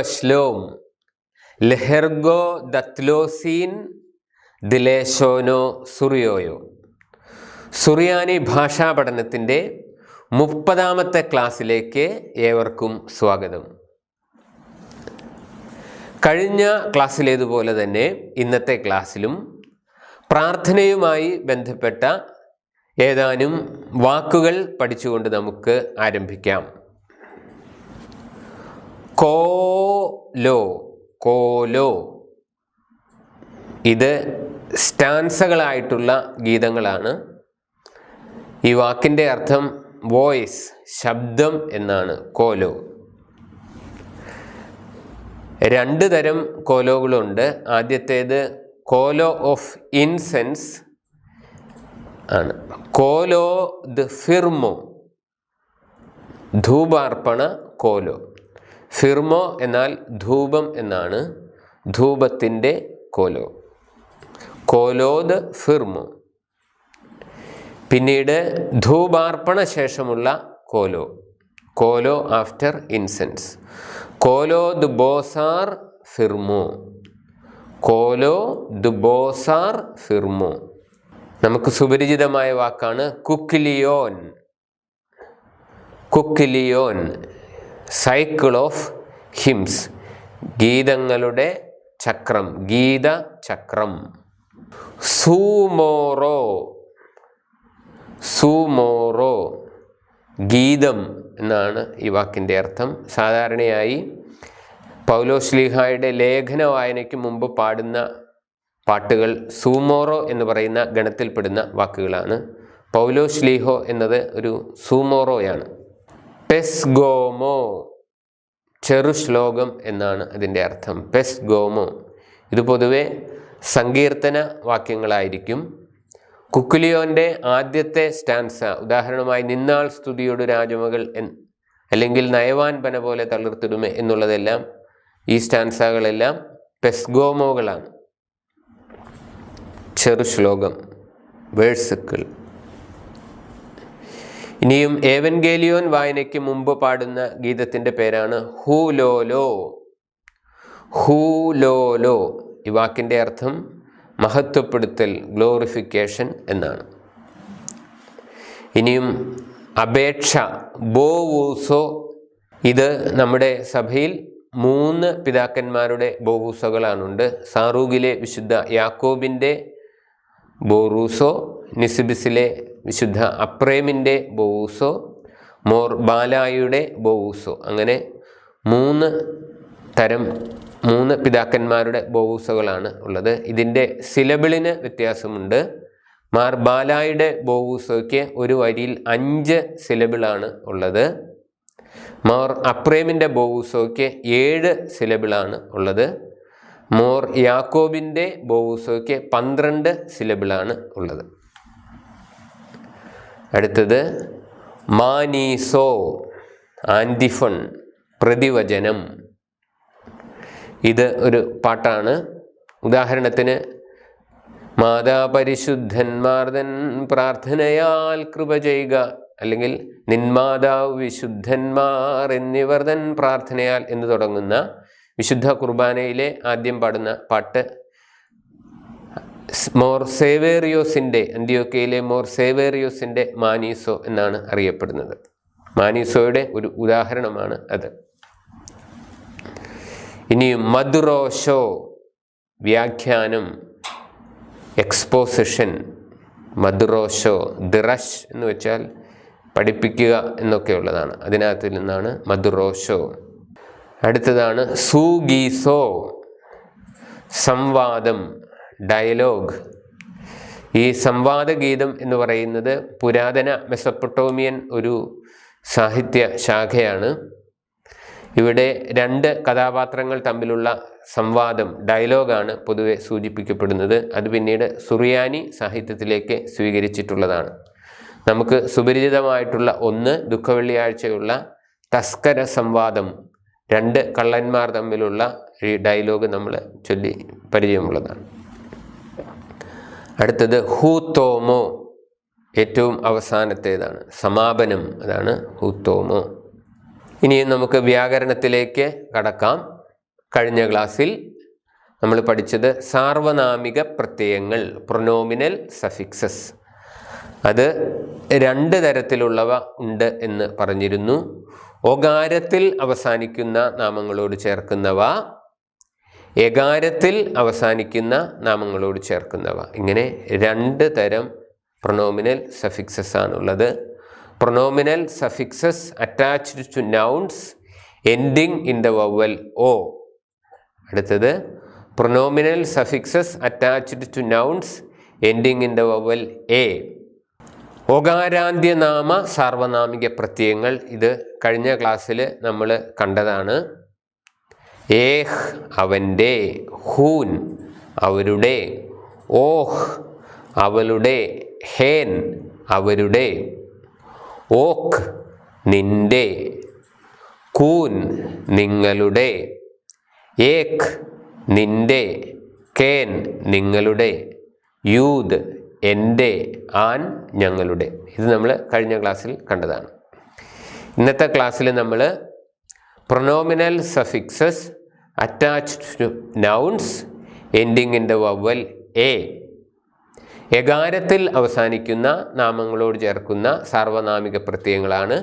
തോബശ്ലോം ലെഹെർഗോ ദത്ലോസീൻ ദിലേശോനോ സുറിയോയോ. സുറിയാനി ഭാഷാ പഠനത്തിന്റെ മുപ്പതാമത്തെ ക്ലാസ്സിലേക്ക് ഏവർക്കും സ്വാഗതം. കഴിഞ്ഞ ക്ലാസ്സിലേതുപോലെ തന്നെ ഇന്നത്തെ ക്ലാസ്സിലും പ്രാർത്ഥനയുമായി ബന്ധപ്പെട്ട ഏതാനും വാക്കുകൾ പഠിച്ചുകൊണ്ട് നമുക്ക് ആരംഭിക്കാം. കോലോ കോലോ. ഇത് സ്റ്റാൻസകളായിട്ടുള്ള ഗീതങ്ങളാണ്. ഈ വാക്കിന്റെ അർത്ഥം വോയിസ് ശബ്ദം എന്നാണ് കോലോ. രണ്ട് തരം കോലോകളുണ്ട്. ആദ്യത്തേത് കോലോ ഓഫ് ഇൻസെൻസ് ആണ്. കോലോ ദ ഫിർമോ ധൂപാർപ്പണ കോലോ. ഫിർമോ എന്നാൽ ധൂപം എന്നാണ് ധൂപത്തിന്റെ കോലോ. കോലോദ് ഫിർമോ. പിന്നീട് ധൂപാർപ്പണ ശേഷമുള്ള കോലോ. കോലോ ആഫ്റ്റർ ഇൻസെൻസ്. കോലോ ദ് ബോസാർ ഫിർമോ. കോലോ ദ് ബോസാർ ഫിർമോ. നമുക്ക് സുപരിചിതമായ വാക്കാണ് കുക്കിലിയോൻ. കുക്കിലിയോൻ. സൈക്കിൾ ഓഫ് ഹിംസ് ഗീതങ്ങളുടെ ചക്രം. ഗീത ചക്രം. സൂമോറോ സൂമോറോ ഗീതം എന്നാണ് ഈ വാക്കിന്റെ അർത്ഥം. സാധാരണയായി പൗലോശ്ലീഹായുടെ ലേഖന വായനയ്ക്ക് മുമ്പ് പാടുന്ന പാട്ടുകൾ സൂമോറോ എന്ന് പറയുന്ന ഗണത്തിൽപ്പെടുന്ന വാക്കുകളാണ്. പൗലോശ്ലീഹോ എന്നത് ഒരു സൂമോറോയാണ് പെസ്ഗോമോ. ചെറു ശ്ലോകം എന്നാണ് അതിന്റെ അർത്ഥം. പെസ്ഗോമോ. ഇത് പൊതുവെ സങ്കീർത്തന വാക്യങ്ങളായിരിക്കും. കുക്കുലിയോന്റെ ആദ്യത്തെ സ്റ്റാൻസ ഉദാഹരണമായി നിന്നാൾ സ്തുതിയോട് രാജമകൾ എൻ അല്ലെങ്കിൽ നയവാൻ പന പോലെ തളിർത്തിടുമേ എന്നുള്ളതെല്ലാം ഈ സ്റ്റാൻസകളെല്ലാം പെസ്ഗോമോകളാണ്. ചെറു ശ്ലോകം വേഴ്സുക്കൾ. ഇനിയും ഏവൻഗേലിയോൻ വായനയ്ക്ക് മുമ്പ് പാടുന്ന ഗീതത്തിന്റെ പേരാണ് ഹൂ ലോലോ ഹൂ ലോലോ ഈ വാക്കിന്റെ അർത്ഥം മഹത്വപ്പെടുത്തൽ ഗ്ലോറിഫിക്കേഷൻ എന്നാണ്. ഇനിയും അപേക്ഷ ബോവൂസോ ഇത് നമ്മുടെ സഭയിൽ മൂന്ന് പിതാക്കന്മാരുടെ ബോവൂസകളാണുണ്ട് സാറൂഗിലെ വിശുദ്ധ യാക്കോബിന്റെ ബോറൂസോ നിസിബിസിലെ വിശുദ്ധ അപ്രേമിന്റെ ബോവൂസോ മോർ ബാലായുടെ ബോവൂസോ അങ്ങനെ മൂന്ന് തരം മൂന്ന് പിതാക്കന്മാരുടെ ബോവൂസകളാണ് ഉള്ളത്. ഇതിന്റെ സിലബിളിന് വ്യത്യാസമുണ്ട്. മാർ ബാലായുടെ ബോവൂസോയ്ക്ക് ഒരു വരിയിൽ അഞ്ച് സിലബിളാണ് ഉള്ളത്. മോർ അപ്രേമിന്റെ ബോവൂസോയ്ക്ക് ഏഴ് സിലബിളാണ് ഉള്ളത്. മോർ യാക്കോബിന്റെ ബോവൂസോയ്ക്ക് പന്ത്രണ്ട് സിലബിളാണ് ഉള്ളത്. അടുത്തത് മാനീസോ ആന്റിഫൺ പ്രതിവചനം. ഇത് ഒരു പാട്ടാണ്. ഉദാഹരണത്തിന് മാതാപരിശുദ്ധന്മാർദൻ പ്രാർത്ഥനയാൽ കൃപ ചെയ്യുക അല്ലെങ്കിൽ നിന്മാതാവ് വിശുദ്ധന്മാർ എന്നിവർ തൻ പ്രാർത്ഥനയാൽ എന്ന് തുടങ്ങുന്ന വിശുദ്ധ കുർബാനയിലെ ആദ്യം പാടുന്ന പാട്ട് മോർ സേവേറിയോസിന്റെ അന്ത്യോക്കയിലെ മോർ സേവേറിയോസിന്റെ മാനീസോ എന്നാണ് അറിയപ്പെടുന്നത്. മാനീസോയുടെ ഒരു ഉദാഹരണമാണ് അത്. ഇനിയും മധുറോഷോ വ്യാഖ്യാനം എക്സ്പോസിഷൻ മധുറോഷോ ദിറഷ് എന്ന് വെച്ചാൽ പഠിപ്പിക്കുക എന്നൊക്കെ ഉള്ളതാണ്. അതിനകത്ത് നിന്നാണ് മധുറോഷോ അടുത്തതാണ് സൂഗീസോ സംവാദം. ഡയലോഗ്. ഈ സംവാദഗീതം എന്ന് പറയുന്നത് പുരാതന മെസപ്പൊട്ടോമിയൻ ഒരു സാഹിത്യ ശാഖയാണ്. ഇവിടെ രണ്ട് കഥാപാത്രങ്ങൾ തമ്മിലുള്ള സംവാദം ഡയലോഗാണ് പൊതുവെ സൂചിപ്പിക്കപ്പെടുന്നത്. അത് പിന്നീട് സുറിയാനി സാഹിത്യത്തിലേക്ക് സ്വീകരിച്ചിട്ടുള്ളതാണ്. നമുക്ക് സുപരിചിതമായിട്ടുള്ള ഒന്ന് ദുഃഖവെള്ളിയാഴ്ചയുള്ള തസ്കര സംവാദം. രണ്ട് കള്ളന്മാർ തമ്മിലുള്ള ഈ ഡയലോഗ് നമ്മൾ ചൊല്ലി പരിചയമുള്ളതാണ്. അടുത്തത് ഹൂത്തോമോ ഏറ്റവും അവസാനത്തേതാണ്. സമാപനം അതാണ് ഹൂത്തോമോ ഇനി നമുക്ക് വ്യാകരണത്തിലേക്ക് കടക്കാം. കഴിഞ്ഞ ക്ലാസ്സിൽ നമ്മൾ പഠിച്ചത് സാർവനാമിക പ്രത്യയങ്ങൾ പ്രൊനോമിനൽ സഫിക്സസ് അത് രണ്ട് തരത്തിലുള്ളവ ഉണ്ട് എന്ന് പറഞ്ഞിരുന്നു. ഒകാരത്തിൽ അവസാനിക്കുന്ന നാമങ്ങളോട് ചേർക്കുന്നവ എകാരത്തിൽ അവസാനിക്കുന്ന നാമങ്ങളോട് ചേർക്കുന്നവ. ഇങ്ങനെ രണ്ട് തരം പ്രൊണോമിനൽ സഫിക്സസ് ആണുള്ളത്. Pronominal suffixes attached to nouns ending in the vowel ഓ അടുത്തത് pronominal suffixes attached to nouns ending in the vowel A ഒകാരാന്ത്യനാമ സാർവനാമിക പ്രത്യയങ്ങൾ ഇത് കഴിഞ്ഞ ക്ലാസ്സിൽ നമ്മൾ കണ്ടതാണ്. ഏഹ് അവന്റെ ഹൂൻ അവരുടെ ഓഹ് അവളുടെ ഹേൻ അവരുടെ ഓക്ക് നിന്റെ കൂൻ നിങ്ങളുടെ ഏക് നിന്റെ കേൻ നിങ്ങളുടെ യൂത് എന്റെ ആൻ ഞങ്ങളുടെ. ഇത് നമ്മൾ കഴിഞ്ഞ ക്ലാസ്സിൽ കണ്ടതാണ്. ഇന്നത്തെ ക്ലാസ്സിൽ നമ്മൾ pronominal suffixes attached to nouns ending in the vowel A എകാരത്തിൽ അവസാനിക്കുന്ന നാമങ്ങളോട് ചേർക്കുന്ന സാർവനാമിക പ്രത്യയങ്ങളാണ്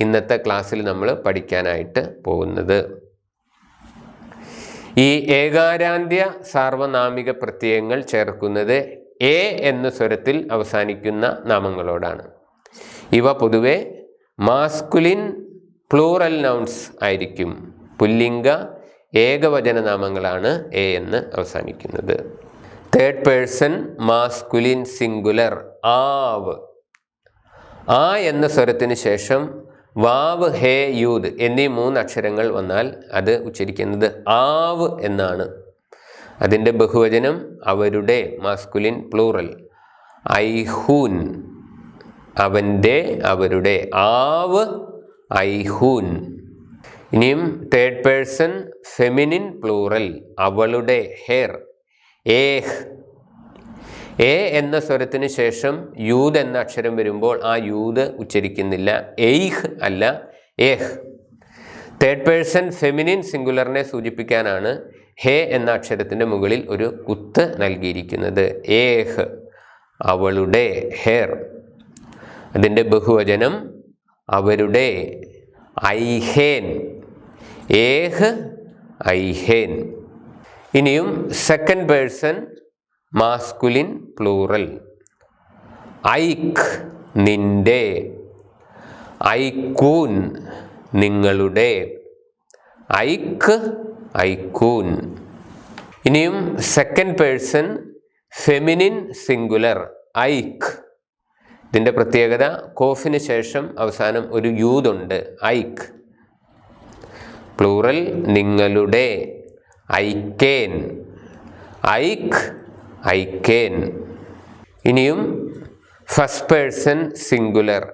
ഇന്നത്തെ ക്ലാസ്സിൽ നമ്മൾ പഠിക്കാനായിട്ട് പോകുന്നത്. ഈ ഏകാരാന്ത്യ സാർവനാമിക പ്രത്യയങ്ങൾ ചേർക്കുന്നത് എ എന്ന സ്വരത്തിൽ അവസാനിക്കുന്ന നാമങ്ങളോടാണ്. ഇവ പൊതുവെ മാസ്കുലിൻ പ്ലൂറൽ നൗൺസ് ആയിരിക്കും. പുല്ലിംഗ ഏകവചന നാമങ്ങളാണ് എ എന്ന് അവസാനിക്കുന്നത്. തേർഡ് പേഴ്സൺ മാസ്കുലിൻ സിംഗുലർ ആവ്. ആ എന്ന സ്വരത്തിന് ശേഷം വാവ് ഹേ യൂത് എന്നീ മൂന്ന് അക്ഷരങ്ങൾ വന്നാൽ അത് ഉച്ചരിക്കുന്നത് ആവ് എന്നാണ്. അതിന്റെ ബഹുവചനം അവരുടെ മാസ്കുലിൻ പ്ലൂറൽ ഐഹൂൻ. അവന്റെ അവരുടെ ആവ് ഐഹൂൻ. ഇനിയും തേർഡ് പേഴ്സൺ ഫെമിനിൻ പ്ലൂറൽ അവളുടെ ഹെയർ ഏഹ്. എ എന്ന സ്വരത്തിന് ശേഷം യൂത് എന്ന അക്ഷരം വരുമ്പോൾ ആ യൂത് ഉച്ചരിക്കുന്നില്ല. എയ്ഹ് അല്ല ഏഹ്. തേർഡ് പേഴ്സൺ ഫെമിനിൻ സിംഗുലറിനെ സൂചിപ്പിക്കാനാണ് ഹേ എന്ന അക്ഷരത്തിന്റെ മുകളിൽ ഒരു കുത്ത് നൽകിയിരിക്കുന്നത്. ഏഹ് അവളുടെ ഹെയർ അതിന്റെ ബഹുവചനം അവരുടെ ഐഹേൻ. ഏഹ് ഐഹേൻ. ഇനിയും സെക്കൻഡ് പേഴ്സൺ മാസ്കുലിൻ പ്ലൂറൽ ഐക് നിന്റെ ഐക്കൂൻ നിങ്ങളുടെ. ഐക്ക് ഐക്കൂൻ. ഇനിയും സെക്കൻഡ് പേഴ്സൺ ഫെമിനിൻ സിംഗുലർ ഐക്ക് ഇതിന്റെ പ്രത്യേകത കോഫിന് ശേഷം അവസാനം ഒരു യൂതുണ്ട്. ഐക്ക് പ്ലൂറൽ നിങ്ങളുടെ ഐക്കേൻ. ഐക് ഐക്കേൻ. ഇനിയും ഫസ്റ്റ് പേഴ്സൺ സിംഗുലർ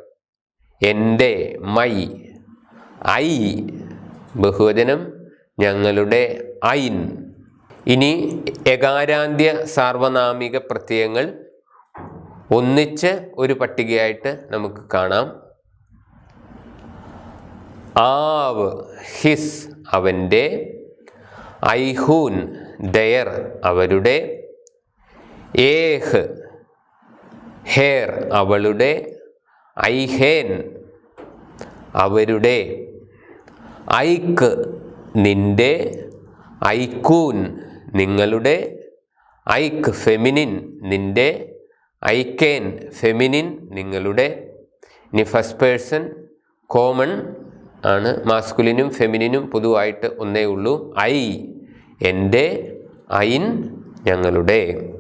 എന്റെ മൈ. ഐ ബഹുവചനം ഞങ്ങളുടെ ഐൻ. ഇനി എകാരാന്ത്യ സാർവനാമിക പ്രത്യയങ്ങൾ ഒന്നിച്ച് ഒരു പട്ടികയായിട്ട് നമുക്ക് കാണാം. ആവ് ഹിസ് അവന്റെ ഐഹൂൻ ഡെയർ അവരുടെ ഏഹ് ഹേർ അവളുടെ ഐഹേൻ അവരുടെ ഐക്ക് നിന്റെ ഐക്കൂൻ നിങ്ങളുടെ ഐക്ക് ഫെമിനിൻ നിന്റെ ഐക്കേൻ ഫെമിനിൻ നിങ്ങളുടെ ഇനി ഫസ്റ്റ് പേഴ്സൺ കോമൺ ആണ്. മാസ്കുലിനും ഫെമിനിനും പൊതുവായിട്ട് ഒന്നേ ഉള്ളൂ. ഐ എന്റെ ഐൻ ഞങ്ങളുടെ.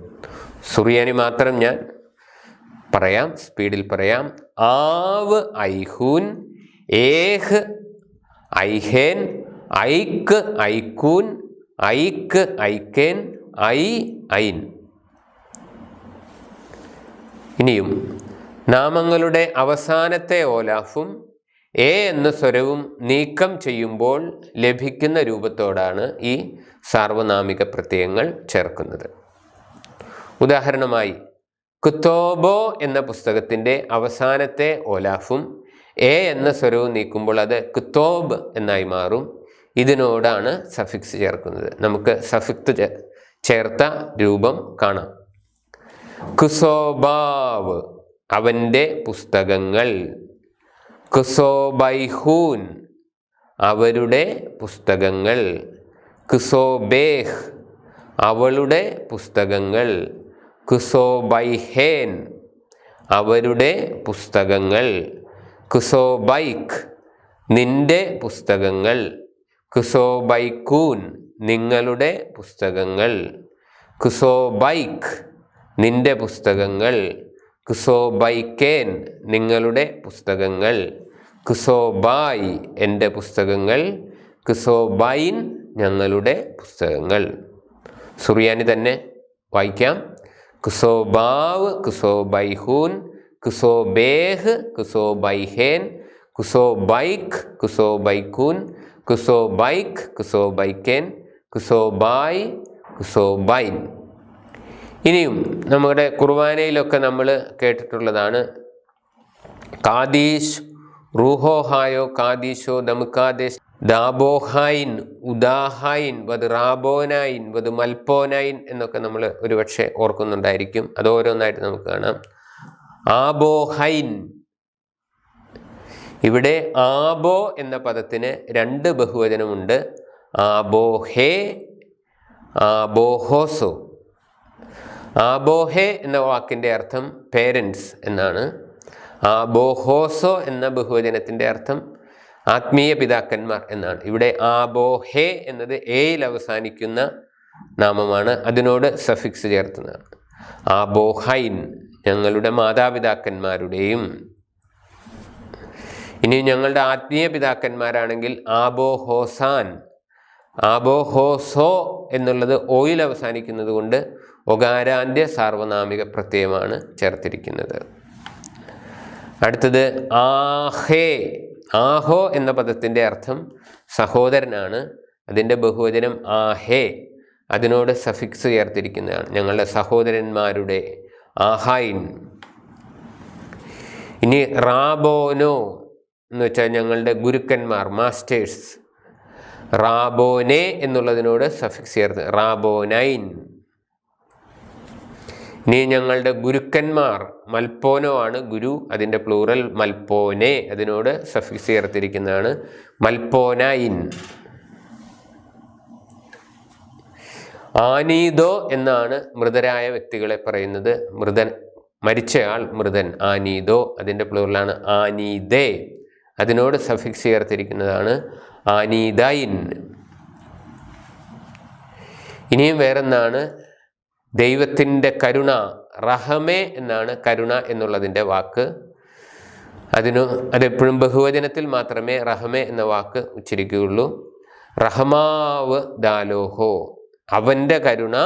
സുറിയാനി മാത്രം ഞാൻ പറയാം സ്പീഡിൽ പറയാം. ആവ് ഐഹൂൻ ഏഹ് ഐഹേൻ ഐക്ക് ഐക്കൂൻ ഐക്ക് ഐക്കേൻ ഐ ഐൻ. ഇനിയും നാമങ്ങളുടെ അവസാനത്തെ ഓലാഫും എ എന്ന സ്വരവും നീക്കം ചെയ്യുമ്പോൾ ലഭിക്കുന്ന രൂപത്തോടാണ് ഈ സാർവനാമിക പ്രത്യയങ്ങൾ ചേർക്കുന്നത്. ഉദാഹരണമായി കുത്തോബോ എന്ന പുസ്തകത്തിന്റെ അവസാനത്തെ ഓലാഫും എ എന്ന സ്വരവും നീക്കുമ്പോൾ അത് കുത്തോബ് എന്നായി മാറും. ഇതിനോടാണ് സഫിക്സ് ചേർക്കുന്നത്. നമുക്ക് സഫിക്സ് ചേർത്ത രൂപം കാണാം. കുസോബാവ് അവന്റെ പുസ്തകങ്ങൾ. കുസോബൈഹൂൻ അവരുടെ പുസ്തകങ്ങൾ. ക്സോബേഹ് അവളുടെ പുസ്തകങ്ങൾ. ക്സോബൈഹേൻ അവരുടെ പുസ്തകങ്ങൾ. ക്സോബൈക്ക് നിന്റെ പുസ്തകങ്ങൾ. ക്സോബൈക്കൂൻ നിങ്ങളുടെ പുസ്തകങ്ങൾ. ക്സോബൈക്ക് നിന്റെ പുസ്തകങ്ങൾ. കുസോബൈക്കേൻ നിങ്ങളുടെ പുസ്തകങ്ങൾ. ക്സോബായ് എന്റെ പുസ്തകങ്ങൾ. ക്സോബൈൻ ഞങ്ങളുടെ പുസ്തകങ്ങൾ. സുറിയാനി തന്നെ വായിക്കാം. ക്സോബാവ് ക്സോബൈഹൂൻ ക്സോബേഹ് ക്സോബൈഹേൻ ക്സോബൈക്ക് ക്സോബൈക്കൂൻ ക്സോബൈക്ക് ക്സോബൈക്കേൻ ക്സോബായ് കുസോബൈൻ. ഇനിയും നമ്മുടെ കുർബാനയിലൊക്കെ നമ്മൾ കേട്ടിട്ടുള്ളതാണ്. കാദീഷ് റൂഹോഹായോ കാദീഷോ ദമുക്കാദേശ് ദാബോഹായിൻ ഉദാഹായിൻ വത് റാബോനായിൻ വത് മൽപ്പോനായിൻ എന്നൊക്കെ നമ്മൾ ഒരുപക്ഷെ ഓർക്കുന്നുണ്ടായിരിക്കും. അത് ഓരോന്നായിട്ട് നമുക്ക് കാണാം. ആബോഹൈൻ. ഇവിടെ ആബോ എന്ന പദത്തിന് രണ്ട് ബഹുവചനമുണ്ട്. ആബോഹേ ആബോഹോസോ. ആബോഹെ എന്ന വാക്കിന്റെ അർത്ഥം പേരൻസ് എന്നാണ്. ആബോഹോസോ എന്ന ബഹുവചനത്തിന്റെ അർത്ഥം ആത്മീയ പിതാക്കന്മാർ എന്നാണ്. ഇവിടെ ആബോഹെ എന്നത് എയിൽ അവസാനിക്കുന്ന നാമമാണ്. അതിനോട് സഫിക്സ് ചേർത്തുന്നതാണ്. ആബോഹൈൻ ഞങ്ങളുടെ മാതാപിതാക്കന്മാരുടെയും. ഇനി ഞങ്ങളുടെ ആത്മീയ പിതാക്കന്മാരാണെങ്കിൽ ആബോഹോസാൻ. ആബോഹോസോ എന്നുള്ളത് ഓയിൽ അവസാനിക്കുന്നത് കൊണ്ട് ഒകാരാന്ത്യ സാർവനാമിക പ്രത്യയമാണ് ചേർത്തിരിക്കുന്നത്. അടുത്തത് ആഹേ ആഹോ എന്ന പദത്തിന്റെ അർത്ഥം സഹോദരനാണ്. അതിന്റെ ബഹുവചനം ആഹേ അതിനോട് സഫിക്സ് ചേർത്തിരിക്കുന്നതാണ്. ഞങ്ങളുടെ സഹോദരന്മാരുടെ ആഹായിൻ. ഇനി റാബോനോ എന്ന് വെച്ചാൽ ഞങ്ങളുടെ ഗുരുക്കന്മാർ മാസ്റ്റേഴ്സ്. റാബോനെ എന്നുള്ളതിനോട് സഫിക്സ് ചേർത്ത് റാബോനൈൻ. ഇനി ഞങ്ങളുടെ ഗുരുക്കന്മാർ. മൽപ്പോനോ ആണ് ഗുരു അതിന്റെ പ്ലൂറൽ മൽപ്പോനെ അതിനോട് സഫിക്സ് ചേർത്തിരിക്കുന്നതാണ് മൽപ്പോനൈൻ ആനീദോ എന്നാണ് മൃതരായ വ്യക്തികളെ പറയുന്നത്. മൃതൻ മരിച്ചയാൾ മൃതൻ ആനീദോ അതിന്റെ പ്ലൂറലാണ് ആനീദേ. അതിനോട് സഫിക്സ് ചേർത്തിരിക്കുന്നതാണ് ആനീദൈൻ ഇനിയും വേറെന്താണ്? ദൈവത്തിന്റെ കരുണ റഹമേ എന്നാണ് കരുണ എന്നുള്ളതിന്റെ വാക്ക്. അതിനു അതെപ്പോഴും ബഹുവചനത്തിൽ മാത്രമേ റഹമേ എന്ന വാക്ക് ഉച്ചരിക്കുകയുള്ളൂ. റഹമാവ് ദാലോഹോ അവന്റെ കരുണ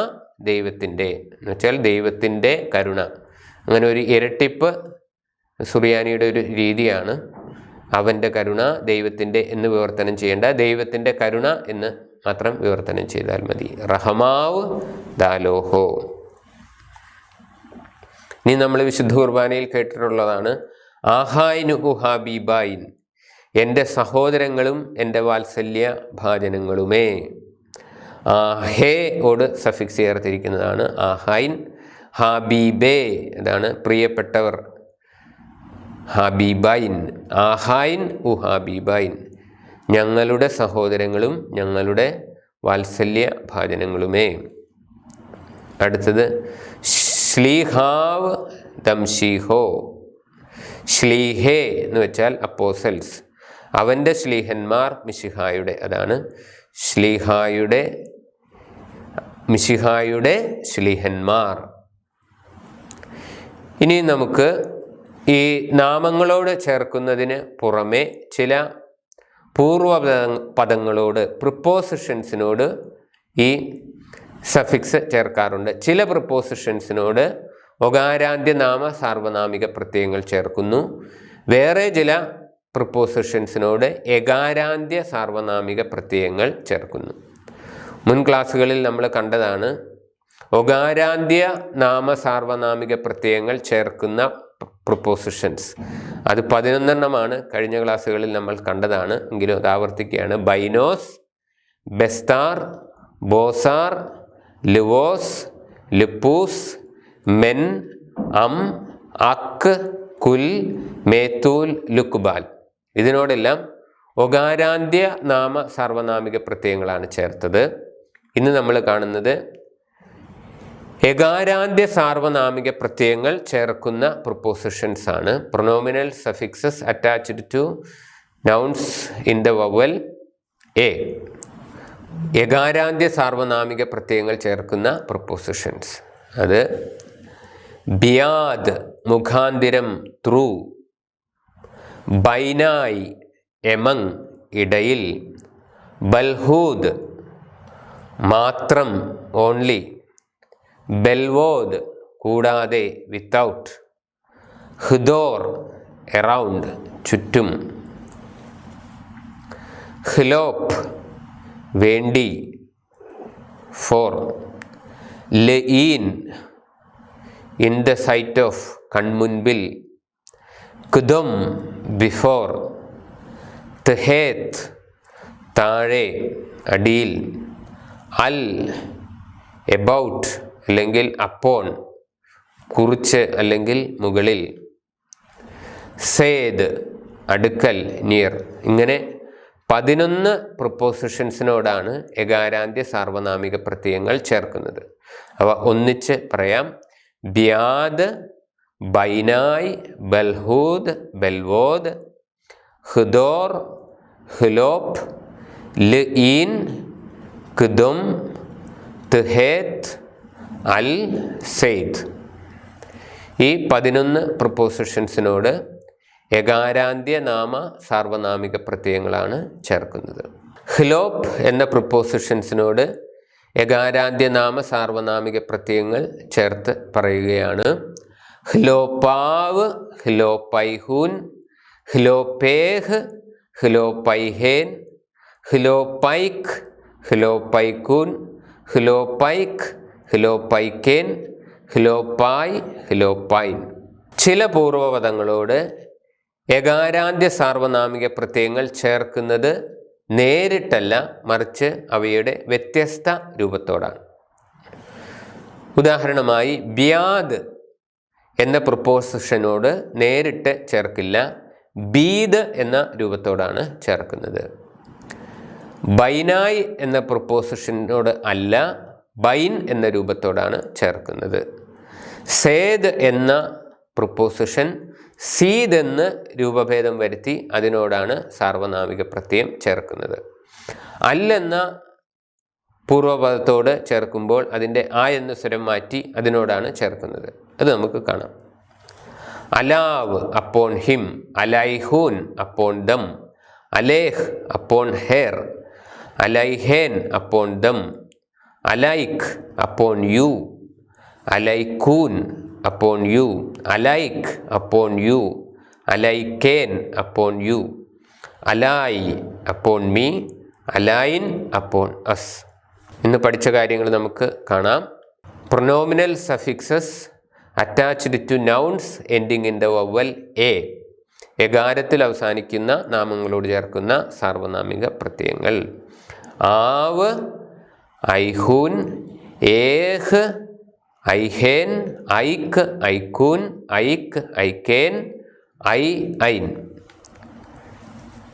ദൈവത്തിന്റെ എന്ന് വെച്ചാൽ ദൈവത്തിന്റെ കരുണ. അങ്ങനെ ഒരു ഇരട്ടിപ്പ് സുറിയാനിയുടെ ഒരു രീതിയാണ്. അവന്റെ കരുണ ദൈവത്തിന്റെ എന്ന് വിവർത്തനം ചെയ്യേണ്ട ദൈവത്തിന്റെ കരുണ എന്ന് മാത്രം വിവർത്തനം ചെയ്താൽ മതി. റഹമാവ് ദാലോഹോ. ഇനി നമ്മൾ വിശുദ്ധ കുർബാനയിൽ കേട്ടിട്ടുള്ളതാണ് ആഹായിനു ഹാബിബായിൻ എന്റെ സഹോദരങ്ങളും എന്റെ വാത്സല്യ ഭാജനങ്ങളുമേ. ആഹേ ഓട് സഫിക്സ് ചേർത്തിരിക്കുന്നതാണ് ആഹായിൻ ഹാബീബേ അതാണ് പ്രിയപ്പെട്ടവർ. ഹാബീബൈൻ ആഹായിൻ ഉ ഞങ്ങളുടെ സഹോദരങ്ങളും ഞങ്ങളുടെ വാത്സല്യ ഭാജനങ്ങളുമേ അടുത്തത് ശ്ലീഹാവ് ദംഷീഹോ ശ്ലീഹേ എന്ന് വെച്ചാൽ അപ്പോസൽസ്. അവന്റെ ശ്ലീഹന്മാർ മിശിഹായുടെ അതാണ് ശ്ലീഹായുടെ മിശിഹായുടെ ശ്ലീഹന്മാർ. ഇനി നമുക്ക് ഈ നാമങ്ങളോട് ചേർക്കുന്നതിന് പുറമെ ചില പൂർവ പദങ്ങളോട് പ്രിപ്പോസിഷൻസിനോട് ഈ സഫിക്സ് ചേർക്കാറുണ്ട്. ചില പ്രിപ്പോസിഷൻസിനോട് ഒകാരാന്ത്യ നാമ സാർവനാമിക പ്രത്യയങ്ങൾ ചേർക്കുന്നു. വേറെ ചില പ്രിപ്പോസിഷൻസിനോട് എകാരാന്ത്യ സാർവനാമിക പ്രത്യയങ്ങൾ ചേർക്കുന്നു. മുൻ ക്ലാസ്സുകളിൽ നമ്മൾ കണ്ടതാണ് ഒകാരാന്ത്യ നാമ സാർവനാമിക പ്രത്യയങ്ങൾ ചേർക്കുന്ന പ്രിപ്പോസിഷൻസ് അത് പതിനൊന്നെണ്ണമാണ്. കഴിഞ്ഞ ക്ലാസ്സുകളിൽ നമ്മൾ കണ്ടതാണ്. എങ്കിലും അത് ആവർത്തിക്കുകയാണ്. ബൈനോസ് ബെസ്താർ ബോസാർ ലുവോസ് ലുപ്പൂസ് മെൻ അം അക്ക് കുൽ മേത്തൂൽ ലുക്കുബാൽ ഇതിനോടെല്ലാം ഒകാരാന്ത്യ നാമ സർവനാമിക പ്രത്യയങ്ങളാണ് ചേർത്തത്. ഇന്ന് നമ്മൾ കാണുന്നത് എകാരാന്ത്യ സാർവനാമിക പ്രത്യയങ്ങൾ ചേർക്കുന്ന പ്രൊപ്പോസിഷൻസ് ആണ്. Pronominal suffixes attached to nouns in the vowel A എകാരാന്ത്യ സാർവനാമിക പ്രത്യയങ്ങൾ ചേർക്കുന്ന പ്രൊപ്പോസിഷൻസ് അത് ബിയാദ് മുഖാന്തിരം ത്രൂ ബൈനായി എമങ് ഇടയിൽ ബൽഹൂദ് മാത്രം ഓൺലി ബെൽവോദ് കൂടാതെ വിത്തൗട്ട് ഹുദോർ എറൗണ്ട് ചുറ്റും. ഹിലോപ്പ് വേണ്ടി. For lean in the sight of കൺമുൻപിൽ. കുതും ബിഫോർ തെഹേത്ത് താഴെ അടിയിൽ. അൽ എബൌട്ട് അല്ലെങ്കിൽ അപ്പോൺ കുറിച്ച് അല്ലെങ്കിൽ മുകളിൽ സേദ് അടുക്കൽ നിയർ ഇങ്ങനെ പതിനൊന്ന് പ്രൊപ്പോസിഷൻസിനോടാണ് എകാരാന്ത്യ സാർവനാമിക പ്രത്യയങ്ങൾ ചേർക്കുന്നത്. അവ ഒന്നിച്ച് പറയാം. ബ്യാദ് ബൈനായ് ബൽഹൂദ് ബൽവോദ് ഹുദോർ ഹുലോപ്പ് ലീൻ കുദും തുഹേത്ത് അൽ സെയ്ദ്. ഈ പതിനൊന്ന് പ്രപ്പോസിഷൻസിനോട് എകാരാന്ത്യ നാമ സാർവനാമിക പ്രത്യയങ്ങളാണ് ചേർക്കുന്നത്. ഹിലോപ്പ് എന്ന പ്രപ്പോസിഷൻസിനോട് എകാരാന്ത്യ നാമ സാർവനാമിക പ്രത്യയങ്ങൾ ചേർത്ത് പറയുകയാണ്. ഹിലോപ്പാവ് ഹിലോപ്പൈഹൂൻ ഹിലോപേഹ് ഹിലോപൈഹേൻ ഹിലോപ്പൈക്ക് ഹിലോപ്പൈക്കൂൻ ഹിലോപൈക്ക് ഹിലോപൈക്കേൻ ഹിലോപായ് ഹിലോപൈൻ ചില പൂർവപദങ്ങളോട് എകാരാന്ത്യ സാർവനാമിക പ്രത്യയങ്ങൾ ചേർക്കുന്നത് നേരിട്ടല്ല മറിച്ച് അവയുടെ വ്യത്യസ്ത രൂപത്തോടാണ്. ഉദാഹരണമായി ബ്യാദ് എന്ന പ്രൊപ്പോസിഷനോട് നേരിട്ട് ചേർക്കില്ല ബീദ് എന്ന രൂപത്തോടാണ് ചേർക്കുന്നത്. ബൈനായ് എന്ന പ്രൊപ്പോസിഷനോട് അല്ല ബൈൻ എന്ന രൂപത്തോടാണ് ചേർക്കുന്നത്. സേദ് എന്ന പ്രൊപ്പോസിഷൻ സീദ് എന്ന് രൂപഭേദം വരുത്തി അതിനോടാണ് സാർവനാമിക പ്രത്യയം ചേർക്കുന്നത്. അല്ലെന്ന പൂർവപദത്തോട് ചേർക്കുമ്പോൾ അതിന്റെ ആ എന്ന സ്വരം മാറ്റി അതിനോടാണ് ചേർക്കുന്നത്. അത് നമുക്ക് കാണാം. അലാവ് അപ്പോൺ ഹിം അലൈഹൂൻ അപ്പോൺ ദം അലേഹ് അപ്പോൺ ഹെയർ അലൈഹേൻ അപ്പോൺ ദം അലൈക്ക് അപ്പോൺ യു അലൈക്കൂൻ അപ്പോൺ യു അലൈക്ക് അപ്പോൺ യു അലൈക്കേൻ അപ്പോൺ യു അലായി അപ്പോൺ മീ അലായിൻ അപ്പോൺ അസ് ഇന്ന് പഠിച്ച കാര്യങ്ങൾ നമുക്ക് കാണാം. Pronominal suffixes attached to nouns ending in the vowel A എകാരത്തിൽ അവസാനിക്കുന്ന നാമങ്ങളോട് ചേർക്കുന്ന സാർവനാമിക പ്രത്യയങ്ങൾ. ആവ് ഐഹൂൻ ഏഹ് ഐഹേൻ ഐക്ക് ഐക്കൂൻ ഐക്ക് ഐക്കേൻ ഐ ഐൻ.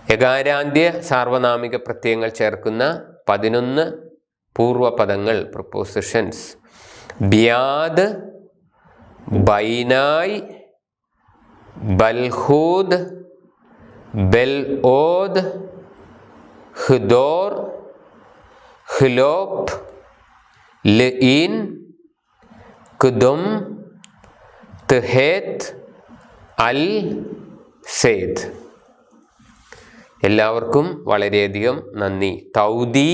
എകാരാന്ത്യ സാർവനാമിക പ്രത്യയങ്ങൾ ചേർക്കുന്ന പതിനൊന്ന് പൂർവപദങ്ങൾ പ്രൊപ്പോസിഷൻസ് ബ്യാദ് ബൈനായ് ബൽഹൂദ് ബെൽ ഓദ് ഹുദോർ ഹിലോപ്പ് ലീൻ കുദും തെഹേത്ത് അൽ സെയ്ദ്. എല്ലാവർക്കും വളരെയധികം നന്ദി. തൗദി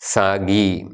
സാഗി.